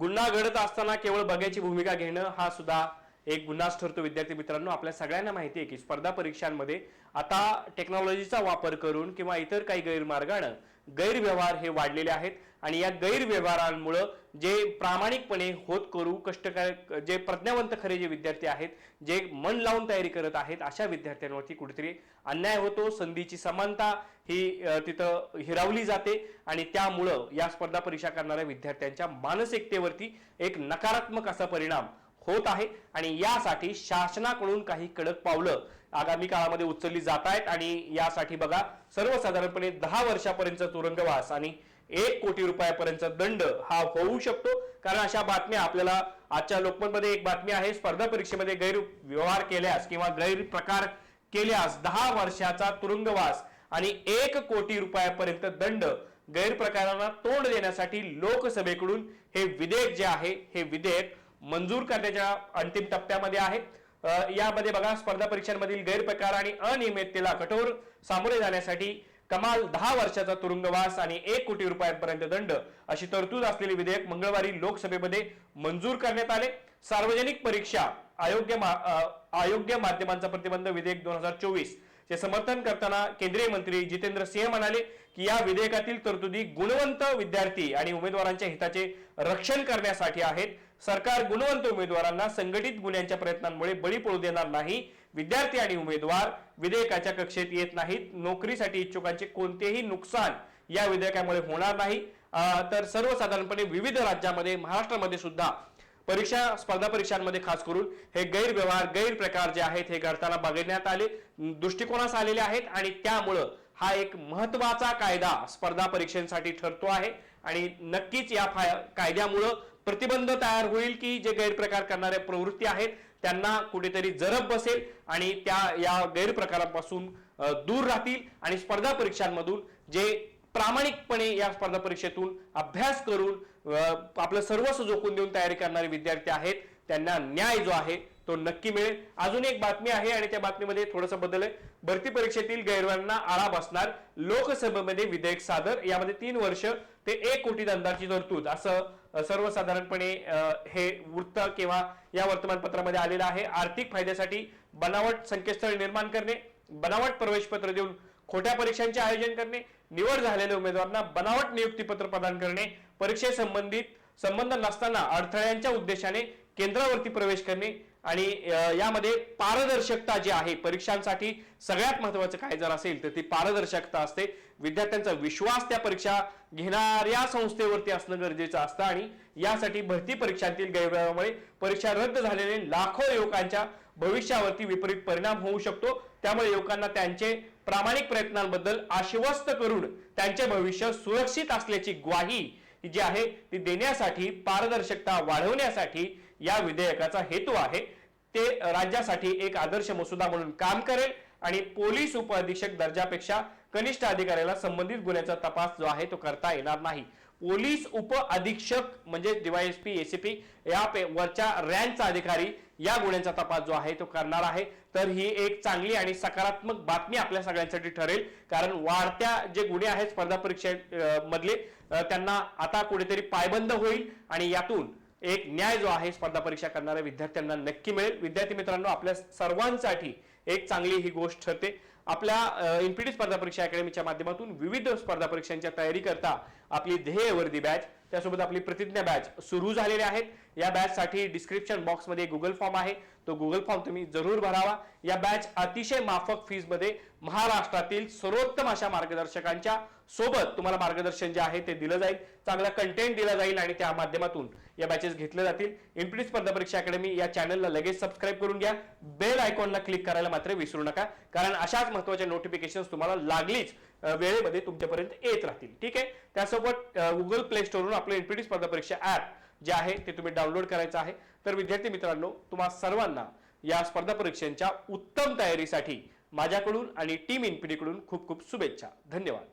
गुन्हा घडत असताना केवळ बघ्याची भूमिका घेणं हा सुद्धा एक गुन्हाच ठरतो विद्यार्थी मित्रांनो. आपल्या सगळ्यांना माहिती आहे की स्पर्धा परीक्षांमध्ये आता टेक्नॉलॉजीचा वापर करून किंवा इतर काही गैरमार्गानं गैरव्यवहार हे वाढलेले आहेत आणि या गैरव्यवहारांमुळं जे प्रामाणिकपणे होत करू कष्टकर जे प्रज्ञावंत खरे जे विद्यार्थी आहेत जे मन लावून तयारी करत आहेत अशा विद्यार्थ्यांवरती कुठेतरी अन्याय होतो संधीची समानता ही तिथं हिरावली जाते आणि त्यामुळं या स्पर्धा परीक्षा करणाऱ्या विद्यार्थ्यांच्या मानसिकतेवरती एक नकारात्मक असा परिणाम होत आहे आणि यासाठी शासनाकडून काही कडक पावलं आगामी काळामध्ये उचलली जात आहेत आणि यासाठी बघा सर्वसाधारणपणे दहा वर्षापर्यंत तुरुंगवास आणि एक कोटी रुपयापर्यंत दंड हा होऊ शकतो. कारण अशा बातम्या आपल्याला आजच्या लोकमतमध्ये एक बातमी आहे स्पर्धा परीक्षेमध्ये गैरव्यवहार केल्यास किंवा गैरप्रकार केल्यास दहा वर्षाचा तुरुंगवास आणि एक कोटी रुपयापर्यंत दंड गैरप्रकारांना तोंड देण्यासाठी लोकसभेकडून हे विधेयक जे आहे हे विधेयक मंजूर करण्याच्या अंतिम टप्प्यामध्ये आहे. यामध्ये बघा स्पर्धा परीक्षांमधील गैरप्रकार आणि अनियमिततेला कठोर सामोरे जाण्यासाठी कमाल दहा वर्षाचा तुरुंगवास आणि एक कोटी रुपयांपर्यंत दंड अशी तरतूद असलेले विधेयक मंगळवारी लोकसभेमध्ये मंजूर करण्यात आले. सार्वजनिक परीक्षा अयोग्य मा- अयोग्य माध्यमांचा प्रतिबंध विधेयक दोन हजार चोवीस चे समर्थन करताना केंद्रीय मंत्री जितेंद्र सिंह म्हणाले की या विधेयकातील तरतुदी गुणवंत विद्यार्थी आणि उमेदवारांच्या हिताचे रक्षण करण्यासाठी आहेत. सरकार गुणवंत उमेदवारांना संघटित गुन्ह्यांच्या प्रयत्नांमुळे बळी पडू देणार नाही. विद्यार्थी आणि उमेदवार विधेयकाच्या कक्षेत येत नाहीत. नोकरीसाठी इच्छुकांचे कोणतेही नुकसान या विधेयकामुळे होणार नाही. तर सर्वसाधारणपणे विविध राज्यामध्ये महाराष्ट्रामध्ये सुद्धा परीक्षा स्पर्धा परीक्षांमध्ये खास करून हे गैरव्यवहार गैरप्रकार जे आहेत हे घडताना बघण्यात आले. दृष्टिकोनास आलेले आहेत आणि त्यामुळं हा एक महत्त्वाचा कायदा स्पर्धा परीक्षांसाठी ठरतो आहे. आणि नक्कीच या फाय- कायद्यामुळं प्रतिबंध तयार होईल की जे गैरप्रकार करणाऱ्या प्रवृत्ती आहेत त्यांना कुठेतरी जरब बसेल आणि त्या या गैरप्रकारापासून दूर राहतील आणि स्पर्धा परीक्षांमधून जे प्रामाणिकपणे या स्पर्धा परीक्षेतून अभ्यास करून आपलं सर्वस्व जोखून देऊन तयारी करणारे विद्यार्थी आहेत त्यांना न्याय जो आहे तो नक्की मिळेल. अजून एक बातमी आहे आणि त्या बातमीमध्ये थोडंसं बदल आहे. भरती परीक्षेतील गैरव्यांना आळा बसणार लोकसभेमध्ये विधेयक सादर. यामध्ये तीन वर्ष ते एक कोटी दंडाची तरतूद असं सर्वसाधारणपणे हे वृत्त किंवा या वर्तमानपत्रामध्ये आलेलं आहे. आर्थिक फायद्यासाठी बनावट संकेतस्थळ निर्माण करणे बनावट प्रवेशपत्र देऊन खोट्या परीक्षांचे आयोजन करणे निवड झालेल्या उमेदवारांना बनावट नियुक्तीपत्र प्रदान करणे परीक्षेसंबंधित संबंध नसताना अडथळ्यांच्या उद्देशाने केंद्रावरती प्रवेश करणे आणि यामध्ये पारदर्शकता जी आहे परीक्षांसाठी सगळ्यात महत्वाचं काय जर असेल तर ती पारदर्शकता असते. विद्यार्थ्यांचा विश्वास त्या परीक्षा घेणाऱ्या संस्थेवरती असणं गरजेचं असतं आणि यासाठी भरती परीक्षांतील गैरव्यवहारामुळे परीक्षा रद्द झालेले लाखो युवकांच्या भविष्यावरती विपरीत परिणाम होऊ शकतो. त्यामुळे युवकांना त्यांचे प्रामाणिक प्रयत्नांबद्दल आश्वस्त करून त्यांचे भविष्य सुरक्षित असल्याची ग्वाही जी आहे ती देण्यासाठी पारदर्शकता वाढवण्यासाठी या विधेयकाचा हेतू आहे. ते राज्यासाठी एक आदर्श मसुदा म्हणून काम करेल आणि पोलीस उप अधीक्षक दर्जापेक्षा कनिष्ठ अधिकाऱ्याला संबंधित गुन्ह्याचा तपास जो आहे तो करता येणार नाही. पोलीस उप अधीक्षक म्हणजे डीवायएसपी एसीपी या पे- वरच्या रँकचा अधिकारी या गुन्ह्यांचा तपास जो आहे तो करणार आहे. तर ही एक चांगली आणि सकारात्मक बातमी आपल्या सगळ्यांसाठी ठरेल. कारण वाढत्या जे गुन्हे आहेत स्पर्धा परीक्षे मधले त्यांना आता कुठेतरी पायबंद होईल आणि यातून एक न्याय जो आहे स्पर्धा परीक्षा करणाऱ्या विद्यार्थ्यांना नक्की मिळेल. विद्यार्थी मित्रांनो आपल्या सर्वांसाठी एक चांगली ही गोष्ट ठरते. आपल्या इन्फिनिटी स्पर्धा परीक्षा अकॅडमीच्या माध्यमातून विविध स्पर्धा परीक्षांच्या तयारी करता आपली ध्येयवर्दी बॅच त्यासोबत आपली प्रतिज्ञा बॅच सुरू झालेले आहेत या बॅच साठी डिस्क्रिप्शन बॉक्समध्ये गुगल फॉर्म आहे. तो गुगल फॉर्म तुम्ही जरूर भरावा. या बॅच अतिशय माफक फीजमध्ये महाराष्ट्रातील सर्वोत्तम अशा मार्गदर्शकांच्या सोबत तुम्हाला मार्गदर्शन जे आहे ते दिलं जाईल. चांगला कंटेंट दिला जाईल आणि त्या माध्यमातून या बॅचेस घेतले जातील. इन्फिनिटी स्पर्धा परीक्षा अकॅडमी या चॅनलला लगेच सबस्क्राईब करून घ्या. बेल आयकॉनला क्लिक करायला मात्र विसरू नका. कारण अशाच महत्त्वाच्या नोटिफिकेशन तुम्हाला लागलीच. वेळेमध्ये तुमच्यापर्यंत येत राहतील. ठीक आहे? त्यासोबत गुगल प्ले स्टोरवरून आपलं एनपीटी स्पर्धा परीक्षा ऍप जे आहे ते तुम्ही डाउनलोड करायचं आहे. तर विद्यार्थी मित्रांनो तुम्हा सर्वांना या स्पर्धा परीक्षांच्या उत्तम तयारीसाठी माझ्याकडून आणि टीम इन्फिनिटीकडून खूप खूप शुभेच्छा. धन्यवाद.